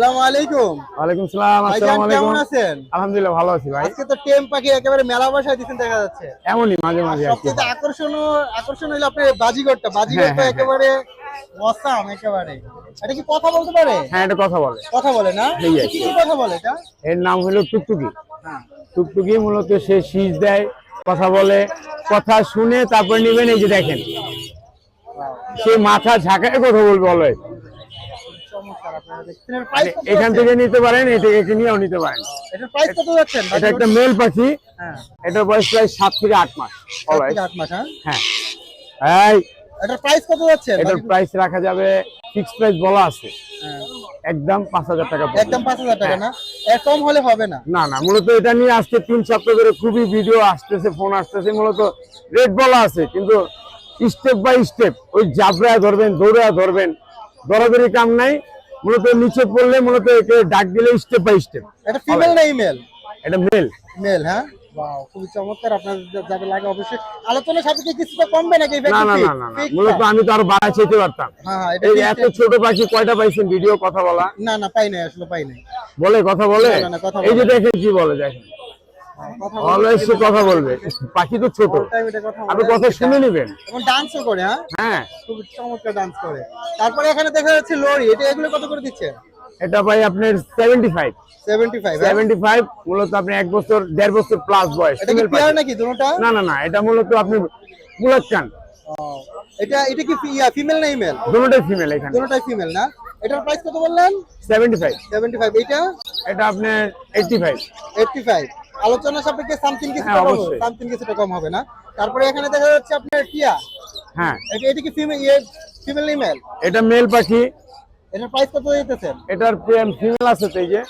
আসসালামু আলাইকুম। ওয়ালাইকুম সালাম আসসালামু আলাইকুম। কেমন আছেন? আলহামদুলিল্লাহ ভালো আছি ভাই। আজকে তো টেম পাখি একেবারে মেলা বসায় দেখা যাচ্ছে। এমনই মাঝে মাঝে সবচেয়ে আকর্ষণ আকর্ষণ হলো আপনার বাজিগরটা। বাজিগর হ্যাঁ, হ্যাঁ, একেবারে অসাম একেবারে। এটা কি কথা বলতে পারে? হ্যাঁ এটা কথা বলে। কথা বলে না। কি কি। কথা বলে এটা? এর নাম হলো টুকটুকি। হ্যাঁ। টুকটুকি মূলত সে শীষ দেয় কথা বলে কথা শুনে তারপর নেবেন এই যে দেখেন। সে মাথা ঝাঁকায় কথা বলবে অলয় চমৎকার আপনারা দেখছেন এর প্রাইস কত এখান থেকে নিতে পারেন এটা নিয়েও নিতে পারেন। কত যাচ্ছেন এটা একটা মেল পাখি। হ্যাঁ। এটার বয়স প্রায় সাত থেকে আট মাস। আট হ্যাঁ? হ্যাঁ। এটার প্রাইস কত যাচ্ছে? এটার প্রাইস রাখা যাবে ফিক্স প্রাইস বলা আছে। হ্যাঁ, একদম পাঁচ হাজার টাকা একদম পাঁচ হাজার টাকা না? এর কম হলে হবে না? না না মূলত এটা নিয়ে আজকে তিন সপ্তাহ ধরে খুবই ভিডিও আসতেছে ফোন আসতেছে মূলত রেট বলা আছে কিন্তু স্টেপ বাই স্টেপ ওই জাবরায় ধরবেন দৌড়ায় ধরবেন দরাদরি কাম নাই মূলত নিচে পড়লে মূলত একে ডাক দিলে স্টেপ বাই স্টেপ এটা ফিমেল না ইমেল এটা মেল মেল হ্যাঁ? খুবই চমৎকার। আপনার লাগে অবশ্যই। আলোচনার কিছুটা কমবে নাকি না না না না মূলত আমি তো আরও বাড়া চাইতে পারতাম। হ্যাঁ হ্যাঁ এই এত ছোট পাখি কয়টা পাইছেন? ভিডিও কথা বলা। না না পাই নাই আসলে পাই নাই। বলে কথা বলে? এই যে। দেখেন কি বলে দেখেন। অলওয়েজ কথা বলবে। পাখি তো ছোট। আপনি। কথা শুনে নেবেন। এবং ডান্সও করে হ্যাঁ? হ্যাঁ। খুব চমৎকার ডান্স করে। তারপরে এখানে দেখা যাচ্ছে লরি। এটা এগুলো কত করে দিচ্ছে? এটা ভাই আপনার seventy five seventy five seventy five মূলত আপনি এক বছর দেড় বছর প্লাস বয়স। এটা কি পেয়ার নাকি দুটোটা? না না না এটা মূলত আপনি বুলেট চান এটা এটা কি ফিমেল না ইমেল দুটোটাই ফিমেল এখানে। দুটোটাই ফিমেল না? এটার প্রাইস কত বললেন? এটা এটা আপনার এইটটি ফাইভ এইটটি ফাইভ আলোচনা সাপেক্ষে সামথিং কিছু হ্যাঁ, কম হবে সামথিং কিছুটা কম হবে না। তারপরে এখানে দেখা যাচ্ছে আপনার টিয়া। হ্যাঁ। এটা এটা কি ফিমেল ইয়ে ফিমেল ইমেল এটা মেল পাখি। এটার প্রাইস কত দিতেছেন এটার প্রেম ফিমেল আছে তো এই যে।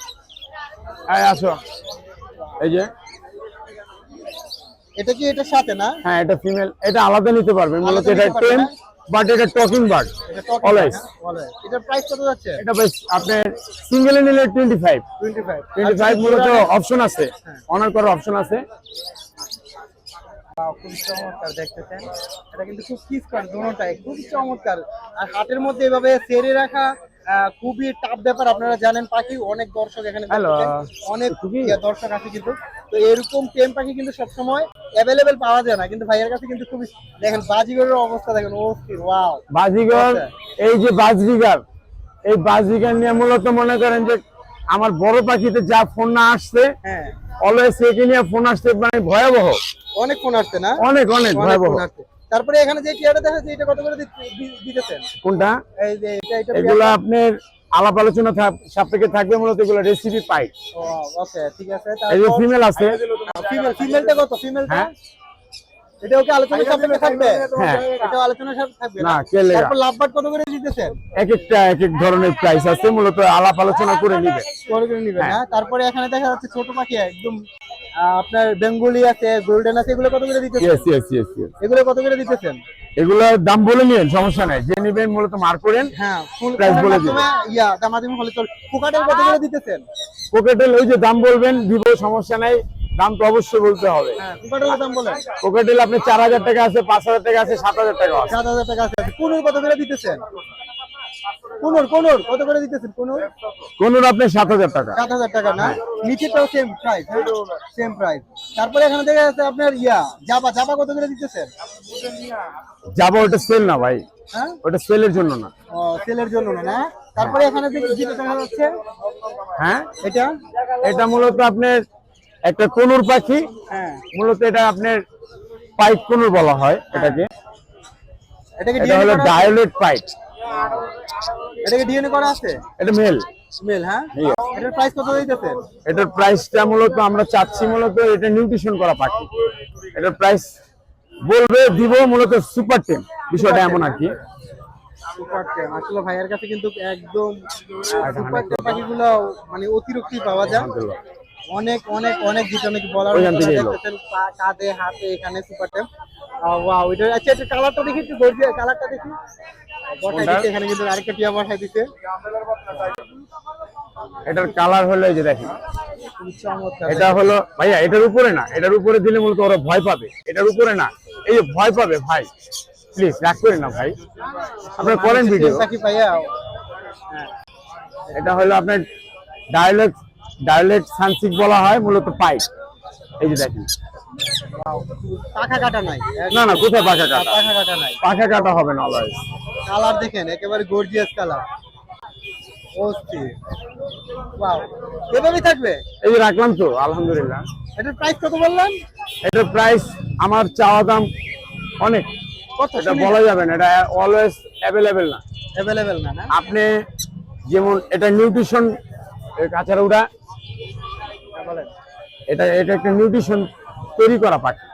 এই আসো। এই যে। এটা কি এটা সাথে না? হ্যাঁ এটা ফিমেল এটা আলাদা নিতে পারবেন মূলত এটা টেম না? বাট এটা টকিং বার্ড এটা? Always. এটার প্রাইস কত যাচ্ছে? এটা বেশ আপনার সিঙ্গেলে নিলে টোয়েন্টি ফাইভ 25 টোয়েন্টি ফাইভ মূলত অপশন আছে। অনার করার অপশন আছে। খুব চমৎকার দেখতেছেন। এটা কিন্তু খুব দোনোটাই চমৎকার। আর হাটের মধ্যে এভাবে সেরে রাখা খুবই টাফ ব্যাপার। আপনারা জানেন পাখি অনেক দর্শক এখানে. অনেক দর্শক আছে কিন্তু। তো এরকম টেম পাখি কিন্তু সবসময় অ্যাভেলেবেল পাওয়া যায় না। কিন্তু ভাইয়ের কাছে কিন্তু খুবই দেখেন বাজিগরের অবস্থা দেখেন অস্থির ওয়াও বাজিগর আচ্ছা। এই যে বাজরিগার এই বাজরিগার নিয়ে মূলত মনে করেন যে আমার বড় পাখিতে যা ফোন না আসছে হ্যাঁ। অলওয়েজ একে নিয়ে ফোন আসছে মানে ভয়াবহ। অনেক ফোন আসছে না? অনেক অনেক ভয়াবহ। তারপরে এখানে যে টিয়াটা দেখা যাচ্ছে এটা কত করে দিতেছেন কোনটা? এই যে এটা এটা এগুলো আপনার আলাপ আলোচনা থাক- সাপেক্ষে থাকবে মূলত এগুলো রেসিপি পাই। ওকে ঠিক আছে এই যে ফিমেল আছে। ফিমেল ফিমেলটা কত? ফিমেলটা হ্যাঁ। এটা ওকে আলোচনা সাপেক্ষে থাকবে? হ্যাঁ। এটা আলোচনা সাপেক্ষে থাকবে না, কে তারপর লাভবাট কত করে দিতেছেন? এক একটা এক এক ধরনের প্রাইস আছে মূলত আলাপ আলোচনা করে নিবে। করে করে নিবেন হ্যাঁ। তারপরে এখানে দেখা যাচ্ছে ছোট পাখি একদম আহ, আপনার বেঙ্গলি আছে গোল্ডেন আছে এগুলো কত করে দিতেছেন? ইয়েস ইয়েস ইয়েস ইয়েস এগুলো কত করে দিতেছেন? এগুলোর দাম বলে নিন সমস্যা নাই। যে নিবেন মূলত মার করেন হ্যাঁ Price বলে দিবেন। ইয়া দামাদামি হলে চল পোকাটেল কত করে দিতেছেন? পকেটেল ওই যে দাম বলবেন দিব সমস্যা নাই। দাম তো অবশ্যই বলতে হবে। হ্যাঁ দাম বলেন। পকেটেল আপনি চার হাজার টাকা আছে পাঁচ হাজার টাকা আছে সাত হাজার টাকা আছে। সাত হাজার টাকা আছে। কোন কত করে দিতেছেন? কুনুর কুনুর কত করে দিতেছেন কুনুর? কোনোর আপনি সাত হাজার টাকা। সাত হাজার টাকা না? নিচেটাও সেম প্রাইস সেম প্রাইস তারপরে এখানে দেখা যাচ্ছে আপনার ইয়া জাবা জাবা কত করে দিতেছেন? যাব ওটা সেল না ভাই। হ্যাঁ? ওটা সেলের জন্য না। ও সেলের জন্য না না? তারপরে এখানে যেটা দেখা যাচ্ছে। হ্যাঁ? এটা? এটা মূলত আপনার একটা কোনুর পাখি। হ্যাঁ। মূলত এটা আপনার পাইট কোনুর বলা হয় এটাকে। এটাকে এটা হলো করা আছে? পাইট এটাকে ডিএনএ করা আছে? এটা মেল মেল হ্যাঁ. এটার প্রাইস কত দিতেছেন? এটার প্রাইসটা মূলত আমরা চাচ্ছি মূলত এটা নিউট্রিশন করা পাখি। এটার প্রাইস বলবে দিব মূলত সুপার টেম বিষয়টা এমন আর কি। আসলে ভাইয়ের কাছে কিন্তু একদম সুপার টেম পাখিগুলো মানে অতিরিক্তই পাওয়া যায়। অনেক অনেক অনেক যেটা নাকি বলার কাঁধে হাতে এখানে সুপার টেম ওয়াও এটা আচ্ছা এটা কালারটা দেখি একটু কালারটা দেখি। এখানে কিন্তু আরেকটা টিয়া বসাই দিচ্ছে এটার কালার হলো এই যে দেখেন। এটা হলো ভাইয়া এটার উপরে না এটার উপরে দিলে মূলত ওরা ভয় পাবে। এটার উপরে না এই যে ভয় পাবে ভাই। প্লিজ রাগ করেন না ভাই। আপনারা করেন ভিডিও হ্যাঁ এটা হলো আপনার ডায়ালেক্ট ডায়ালেক্ট সানসিক বলা হয় মূলত পাইপ এই যে দেখেন। পাখা কাটা নাই। না না কোথায় পাখা কাটা? পাখা কাটা নাই। পাখা কাটা হবে না অলওয়েজ কালার দেখেন একেবারে গর্জিয়াস কালার। অস্থির ওয়াও এভাবেই থাকবে? এই রাখলাম তো আলহামদুলিল্লাহ। এটার প্রাইস কত বললেন? এটার প্রাইস আমার চাওয়া দাম অনেক। কত? এটা বলা যাবে না এটা অলওয়েজ অ্যাভেলেবেল না। অ্যাভেলেবেল না না? আপনি যেমন এটা নিউট্রিশন কাছাড়া উড়া হ্যাঁ, বলেন। এটা এটা একটা নিউট্রিশন তৈরি করা পাখি।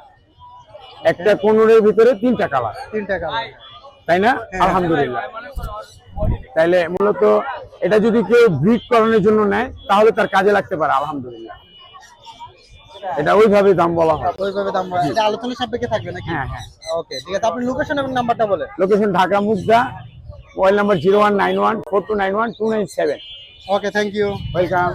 একটা কোনোরের ভিতরে তিনটা কালার তিনটা কালার তাই না? আলহামদুলিল্লাহ। তাইলে মূলত এটা যদি কেউ ব্রিড করানোর জন্য নেয় তাহলে তার কাজে লাগতে পারে আলহামদুলিল্লাহ। এটা ওইভাবে দাম বলা হয়। ওইভাবে দাম বলা- এটা আলোচনা সাপেক্ষে থাকবে নাকি? হ্যাঁ হ্যাঁ। ওকে ঠিক আছে। আপনি লোকেশন এবং নাম্বারটা বলেন। Location Dhaka Mugda mobile number zero one nine one four two nine one two nine seven. Okay thank you welcome